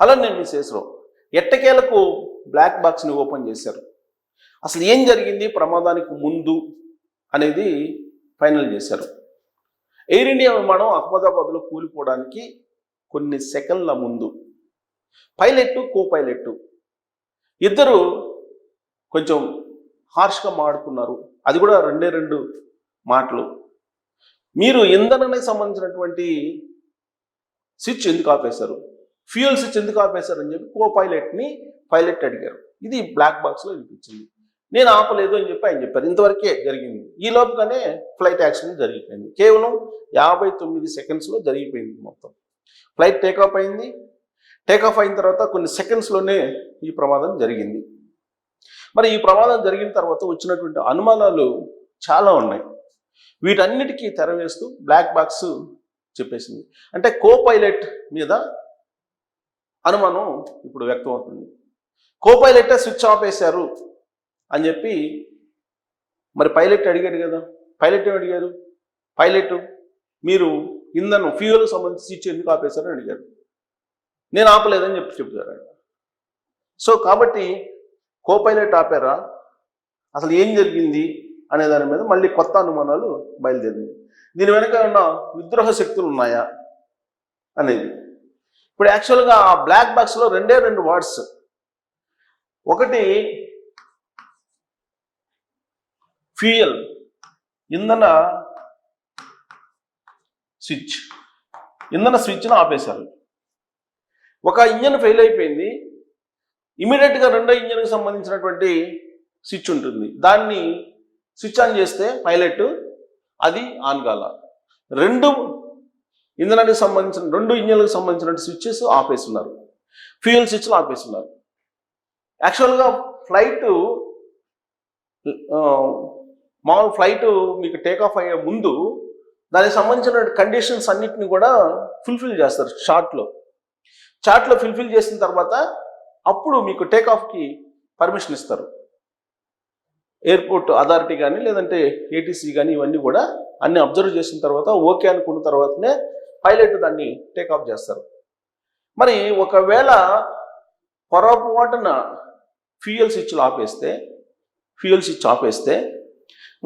అలా నేను మిస్సెస్రావు ఎట్టకేలకు బ్లాక్ బాక్స్ని ఓపెన్ చేశారు. అసలు ఏం జరిగింది? ప్రమాదానికి ముందు అనేది ఫైనల్ చేశారు. ఎయిర్ ఇండియా విమానం అహ్మదాబాద్లో కూలిపోవడానికి కొన్ని సెకండ్ల ముందు పైలట్ కో పైలట్ ఇద్దరు కొంచెం హార్ష్గా మాడుకున్నారు. అది కూడా రెండే రెండు మాటలు. మీరు ఇంధనానికి సంబంధించినటువంటి స్విచ్ ఎందుకు ఆపేశారు? ఫ్యూయల్ స్విచ్ ఎందుకు ఆపేశారని చెప్పి కో పైలట్ని పైలట్ అడిగారు. ఇది బ్లాక్ బాక్స్లో వినిపించింది. నేను ఆపలేదు అని చెప్పి ఆయన చెప్పారు. ఇంతవరకే జరిగింది. ఈ లోపుగానే ఫ్లైట్ యాక్సిడెంట్ జరిగిపోయింది. కేవలం యాభై తొమ్మిది సెకండ్స్లో జరిగిపోయింది మొత్తం. ఫ్లైట్ టేకాఫ్ అయింది. టేకాఫ్ అయిన తర్వాత కొన్ని సెకండ్స్లోనే ఈ ప్రమాదం జరిగింది. మరి ఈ ప్రమాదం జరిగిన తర్వాత వచ్చినటువంటి అనుమానాలు చాలా ఉన్నాయి. వీటన్నిటికీ తెరవేస్తూ బ్లాక్ బాక్స్ చెప్పేసింది. అంటే కో పైలట్ మీద అనుమానం ఇప్పుడు వ్యక్తం అవుతుంది కోపైలెట్టే స్విచ్ ఆఫ్ వేశారు అని చెప్పి మరి పైలట్ అడిగాడు కదా? పైలట్ ఏమి అడిగారు? పైలట్ మీరు ఇంధనం ఫ్యూయల్ సంబంధించి స్విచ్ ఎందుకు ఆపేశారని అడిగారు. నేను ఆపలేదని చెప్పి చెప్తారు ఆయన. సో కాబట్టి కోపైలట్ ఆపారా? అసలు ఏం జరిగింది? అనే దాని మీద మళ్ళీ కొత్త అనుమానాలు బయలుదేరింది. దీని వెనక ఉన్న విద్రోహ శక్తులు ఉన్నాయా? అనేది. ఇప్పుడు యాక్చువల్గా ఆ బ్లాక్ బాక్స్లో రెండే రెండు వర్డ్స్ ఒకటి ఫ్యూయల్ ఇంధన స్విచ్ ఇంధన స్విచ్ను ఆపేశారు. ఒక ఇంజన్ ఫెయిల్ అయిపోయింది. ఇమీడియట్గా రెండో ఇంజన్కి సంబంధించినటువంటి స్విచ్ ఉంటుంది. దాన్ని స్విచ్ ఆన్ చేస్తే పైలట్ అది ఆన్ కాల. రెండు ఇంధనానికి సంబంధించిన రెండు ఇంజన్లకు సంబంధించిన స్విచ్చెస్ ఆపేస్తున్నారు. ఫ్యూయల్ స్విచ్లు ఆపేస్తున్నారు. యాక్చువల్గా ఫ్లైట్ మామూలు ఫ్లైట్ మీకు టేక్ ఆఫ్ అయ్యే ముందు దానికి సంబంధించిన కండిషన్స్ అన్నిటిని కూడా ఫుల్ఫిల్ చేస్తారు చార్ట్లో చార్ట్లో ఫుల్ఫిల్ చేసిన తర్వాత అప్పుడు మీకు టేక్ ఆఫ్కి పర్మిషన్ ఇస్తారు. ఎయిర్పోర్ట్ అథారిటీ కానీ లేదంటే ఏటీసీ కానీ ఇవన్నీ కూడా అన్ని అబ్జర్వ్ చేసిన తర్వాత ఓకే అనుకున్న తర్వాతనే పైలట్ దాన్ని టేక్ ఆఫ్ చేస్తారు. మరి ఒకవేళ పొరపాటున ఫ్యూయల్ స్విచ్లు ఆపేస్తే ఫ్యూయల్ స్విచ్ ఆపేస్తే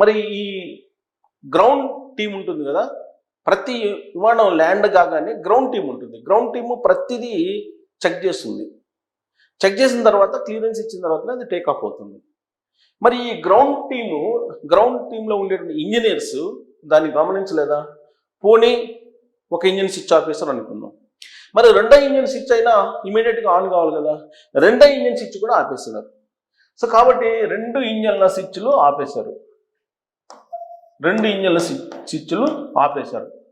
మరి ఈ గ్రౌండ్ టీం ఉంటుంది కదా ప్రతి విమానం ల్యాండ్ కాగానే గ్రౌండ్ టీం ఉంటుంది. గ్రౌండ్ టీము ప్రతిదీ చెక్ చేస్తుంది. చెక్ చేసిన తర్వాత క్లియరెన్స్ ఇచ్చిన తర్వాత అది టేక్ ఆఫ్ అవుతుంది. మరి ఈ గ్రౌండ్ టీము గ్రౌండ్ టీంలో ఉండేటువంటి ఇంజనీర్స్ దాన్ని గమనించలేదా? పోనీ ఒక ఇంజిన్ స్విచ్ ఆపేస్తారు అనుకుందాం. మరి రెండో ఇంజిన్ స్విచ్ అయినా ఇమీడియట్గా ఆన్ కావాలి కదా. రెండో ఇంజిన్ స్విచ్ కూడా ఆపేస్తున్నారు. సో కాబట్టి రెండు ఇంజన్ల స్విచ్లు ఆపేశారు. రెండు ఇంజన్ల స్విచ్ స్విచ్లు ఆపేశారు.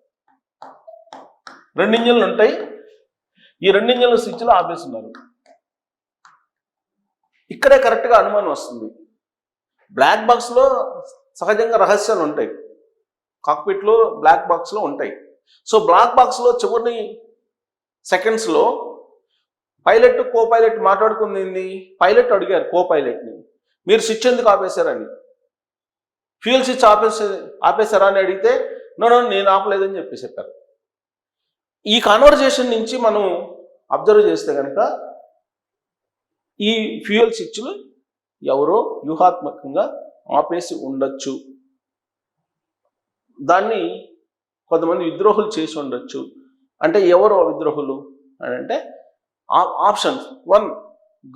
రెండు ఇంజన్లు ఉంటాయి. ఈ రెండు ఇంజన్ల స్విచ్లు ఆపేస్తున్నారు. ఇక్కడే కరెక్ట్గా అనుమానం వస్తుంది. బ్లాక్ బాక్స్లో సహజంగా రహస్యాలు ఉంటాయి. కాక్పిట్లో బ్లాక్ బాక్స్లో ఉంటాయి. సో బ్లాక్ బాక్స్లో చివరి సెకండ్స్లో పైలట్ కో పైలట్ మాట్లాడుకుంది పైలట్ అడిగారు కో పైలట్ని మీరు స్విచ్ ఎందుకు ఆపేశారని. ఫ్యూయల్ స్విచ్ ఆపేసి ఆపేశారా అని అడిగితే నన్ను నో నేను ఆపలేదని చెప్పి చెప్పారు. ఈ కాన్వర్జేషన్ నుంచి మనం అబ్జర్వ్ చేస్తే కనుక ఈ ఫ్యూయల్ స్విచ్లు ఎవరో వ్యూహాత్మకంగా ఆపేసి ఉండొచ్చు. దాన్ని కొంతమంది విద్రోహులు చేసి ఉండొచ్చు. అంటే ఎవరు ఆ విద్రోహులు? అని అంటే options. One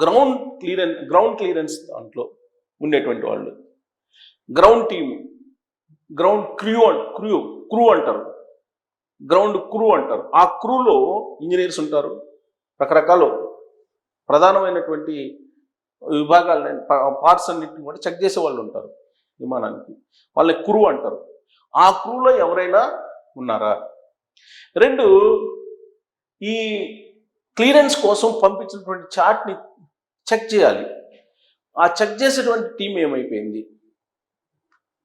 ground clearance ground clearance దాంట్లో ఉండేటువంటి వాళ్ళు. Ground team ground crew crew crew అంటారు. గ్రౌండ్ క్రూ అంటారు. ఆ క్రూలో ఇంజనీర్స్ ఉంటారు. రకరకాల ప్రధానమైనటువంటి విభాగాలు పార్ట్స్ అన్నింటిని కూడా చెక్ చేసే వాళ్ళు ఉంటారు విమానానికి. వాళ్ళని క్రూ అంటారు. ఆ క్రూలో ఎవరైనా ఉన్నారా? రెండు ఈ క్లియరెన్స్ కోసం పంపించినటువంటి చార్ట్ని చెక్ చేయాలి. ఆ చెక్ చేసేటువంటి టీం ఏమైపోయింది?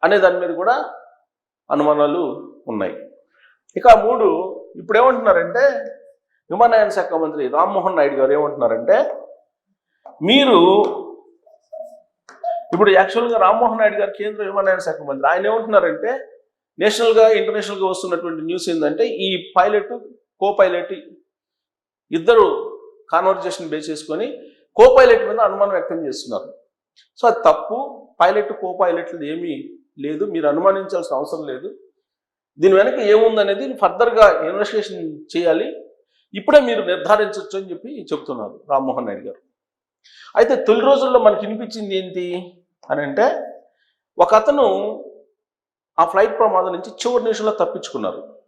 అనే దాని మీద కూడా అనుమానాలు ఉన్నాయి. ఇక మూడు ఇప్పుడు ఏమంటున్నారంటే విమానయాన శాఖ మంత్రి రామ్మోహన్ నాయుడు గారు ఏమంటున్నారంటే మీరు ఇప్పుడు యాక్చువల్గా రామ్మోహన్ నాయుడు గారు కేంద్ర విమానయాన శాఖ మంత్రి ఆయన ఏమంటున్నారంటే నేషనల్గా ఇంటర్నేషనల్గా వస్తున్నటువంటి న్యూస్ ఏంటంటే ఈ పైలట్ కో పైలట్ ఇద్దరు కాన్వర్జేషన్ బేస్ చేసుకొని కో పైలట్ మీద అనుమానం వ్యక్తం చేస్తున్నారు. సో అది తప్పు. పైలట్ కో పైలట్లు ఏమీ లేదు. మీరు అనుమానించాల్సిన అవసరం లేదు. దీని వెనక ఏముందనేది ఫర్దర్గా ఇన్వెస్టిగేషన్ చేయాలి. ఇప్పుడే మీరు నిర్ధారించవచ్చు అని చెప్పి చెప్తున్నారు రామ్మోహన్ నాయుడు గారు. అయితే తొలి రోజుల్లో మనకి వినిపించింది ఏంటి అని అంటే ఒక అతను ఆ ఫ్లైట్ ప్రమాదం నుంచి చివరి నిమిషంలో తప్పించుకున్నారు.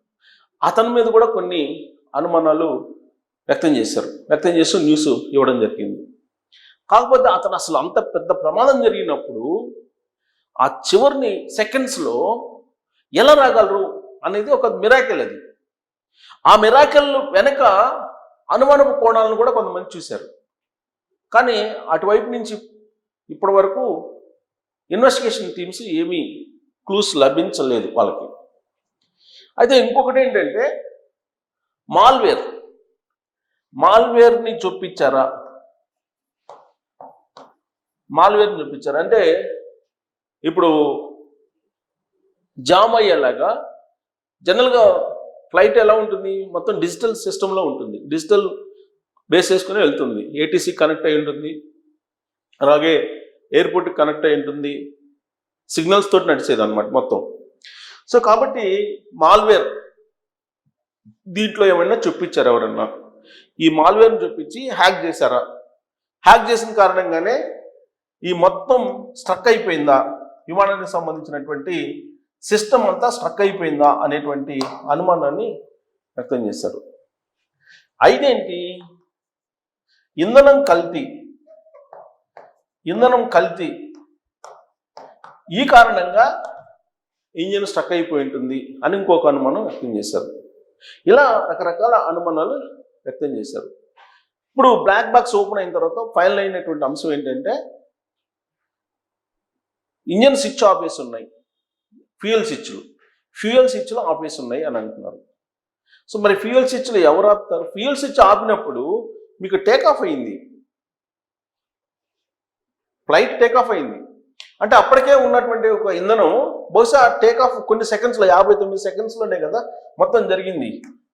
అతని మీద కూడా కొన్ని అనుమానాలు వ్యక్తం చేశారు. వ్యక్తం చేస్తూ న్యూస్ ఇవ్వడం జరిగింది. కాకపోతే అతను అసలు అంత పెద్ద ప్రమాదం జరిగినప్పుడు ఆ చివరిని సెకండ్స్లో ఎలా రాగలరు అనేది ఒక మిరాకిల్ అది. ఆ మిరాకిల్ వెనక అనుమానపు కోణాలను కూడా కొంతమంది చూశారు. కానీ అటువైపు నుంచి ఇప్పటి వరకు ఇన్వెస్టిగేషన్ టీమ్స్ ఏమీ క్లూస్ లభించలేదు వాళ్ళకి. అయితే ఇంకొకటి ఏంటంటే మాల్వేర్. మాల్వేర్ని చూపించారా మాల్వేర్ని చూపించారు అంటే ఇప్పుడు జామ్ అయ్యేలాగా జనరల్గా ఫ్లైట్ ఎలా ఉంటుంది? మొత్తం డిజిటల్ సిస్టంలో ఉంటుంది. డిజిటల్ బేస్ చేసుకుని వెళ్తుంది. ఏటీసీ కనెక్ట్ అయి ఉంటుంది. అలాగే ఎయిర్పోర్ట్కి కనెక్ట్ అయి ఉంటుంది. సిగ్నల్స్ తోటి నడిచేది అనమాట మొత్తం. సో కాబట్టి మాల్వేర్ దీంట్లో ఏమైనా చూపించారు ఎవరన్నా? ఈ మాల్వేర్ని చూపించి హ్యాక్ చేశారా? హ్యాక్ చేసిన కారణంగానే ఈ మొత్తం స్ట్రక్ అయిపోయిందా? విమానానికి సంబంధించినటువంటి సిస్టమ్ అంతా స్ట్రక్ అయిపోయిందా అనేటువంటి అనుమానాన్ని వ్యక్తం చేశారు. అయిదేంటి? ఇంధనం కల్తీ. ఇంధనం కల్తీ. ఈ కారణంగా ఇంజిన్ స్ట్రక్ అయిపోయి ఉంటుంది అని ఇంకొక అనుమానం వ్యక్తం చేశారు. ఇలా రకరకాల అనుమానాలు వ్యక్తం చేశారు. ఇప్పుడు బ్లాక్ బాక్స్ ఓపెన్ అయిన తర్వాత ఫైనల్ అయినటువంటి అంశం ఏంటంటే ఇంజన్ స్విచ్ ఆపేసి ఉన్నాయి. ఫ్యూయల్ స్విచ్లు ఫ్యూయల్ స్విచ్లు ఆపేసి ఉన్నాయి అని అంటున్నారు. సో మరి ఫ్యూయల్ స్విచ్లు ఎవరు ఆపుతారు? ఫ్యూయల్ స్విచ్ ఆపినప్పుడు మీకు టేక్ ఆఫ్ అయింది. ఫ్లైట్ టేక్ ఆఫ్ అయింది. అంటే అప్పటికే ఉన్నటువంటి ఒక ఇంధనం బహుశా టేక్ ఆఫ్ కొన్ని సెకండ్స్లో యాభై తొమ్మిది సెకండ్స్లోనే కదా మొత్తం జరిగింది.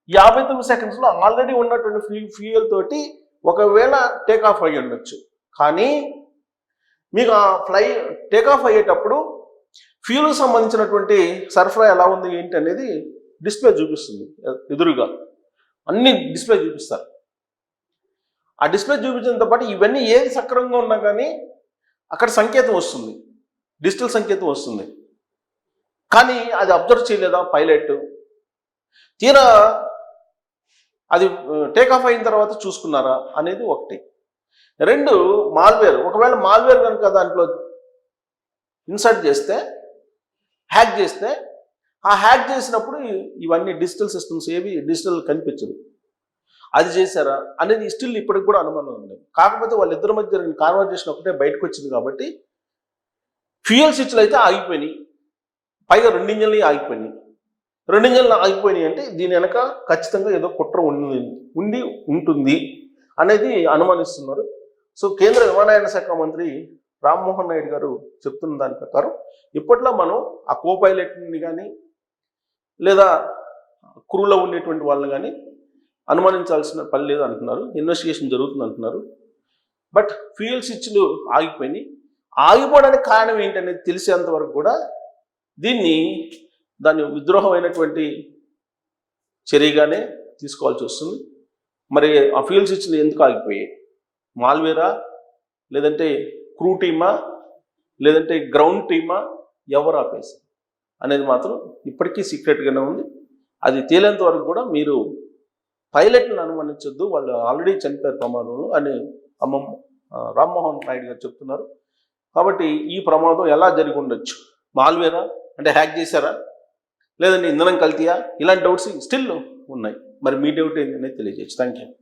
యాభై తొమ్మిది సెకండ్స్లో ఆల్రెడీ ఉన్నటువంటి ఫ్యూ ఫ్యూయల్ తోటి ఒకవేళ టేక్ ఆఫ్ అయ్యి ఉండొచ్చు. కానీ మీకు ఆ ఫ్లై టేక్ ఆఫ్ అయ్యేటప్పుడు ఫ్యూల్కి సంబంధించినటువంటి సరఫరా ఎలా ఉంది ఏంటి అనేది డిస్ప్లే చూపిస్తుంది ఎదురుగా. అన్ని డిస్ప్లే చూపిస్తారు. ఆ డిస్ప్లే చూపించినంత పాటు ఇవన్నీ ఏది సక్రమంగా ఉన్నా కానీ అక్కడ సంకేతం వస్తుంది. డిజిటల్ సంకేతం వస్తుంది. కానీ అది అబ్జర్వ్ చేయలేదా పైలట్? తీరా అది టేక్ ఆఫ్ అయిన తర్వాత చూసుకున్నారా అనేది ఒకటి. రెండు మాల్వేర్ ఒకవేళ మాల్వేర్ కనుక దాంట్లో ఇన్సర్ట్ చేస్తే హ్యాక్ చేస్తే ఆ హ్యాక్ చేసినప్పుడు ఇవన్నీ డిజిటల్ సిస్టమ్స్ ఏవి డిజిటల్ కనిపించదు. అది చేశారా అనేది స్టిల్ ఇప్పటికి కూడా అనుమానం ఉంది. కాకపోతే వాళ్ళిద్దరి మధ్య జరిగిన కాన్వర్జేషన్ ఒకటే బయటకు వచ్చింది కాబట్టి ఫ్యూయల్ స్విచ్లు అయితే ఆగిపోయినాయి. పైగా రెండు ఇంజన్లు ఆగిపోయినాయి. రెండు ఇంజన్లు ఆగిపోయినాయి అంటే దీని వెనక ఖచ్చితంగా ఏదో కుట్ర ఉండి ఉండి ఉంటుంది అనేది అనుమానిస్తున్నారు. సో కేంద్ర విమానయాన శాఖ మంత్రి రామ్మోహన్ నాయుడు గారు చెప్తున్న దాని ప్రకారం ఇప్పట్లో మనం ఆ కో పైలట్ని కానీ లేదా క్రూలో ఉండేటువంటి వాళ్ళని కానీ అనుమానించాల్సిన పని లేదు అంటున్నారు. ఇన్వెస్టిగేషన్ జరుగుతుంది అంటున్నారు. బట్ ఫ్యూయల్ స్విచ్లు ఆగిపోయినాయి. ఆగిపోవడానికి కారణం ఏంటనేది తెలిసేంత వరకు కూడా దీన్ని దాన్ని విద్రోహమైనటువంటి చర్యగానే తీసుకోవాల్సి వస్తుంది. మరి ఆ ఫీల్స్ ఇచ్చింది ఎందుకు ఆగిపోయాయి? మాల్వేరా లేదంటే క్రూ టీమా లేదంటే గ్రౌండ్ టీమా ఎవరు ఆపేసి అనేది మాత్రం ఇప్పటికీ సీక్రెట్గానే ఉంది. అది తేలేంత వరకు కూడా మీరు పైలట్లను అనుమానించొద్దు. వాళ్ళు ఆల్రెడీ చనిపోయారు ప్రమాదంలో అని అమ్మ రామ్మోహన్ నాయుడు గారు చెప్తున్నారు. కాబట్టి ఈ ప్రమాదం ఎలా జరిగి ఉండొచ్చు? మాల్వేరా? అంటే హ్యాక్ చేశారా? లేదంటే ఇంధనం కల్తీయా? ఇలాంటి డౌట్స్ స్టిల్ ఉన్నాయి. మరి మీ డౌట్ ఏంటనేది తెలియజేయచ్చు. Thank you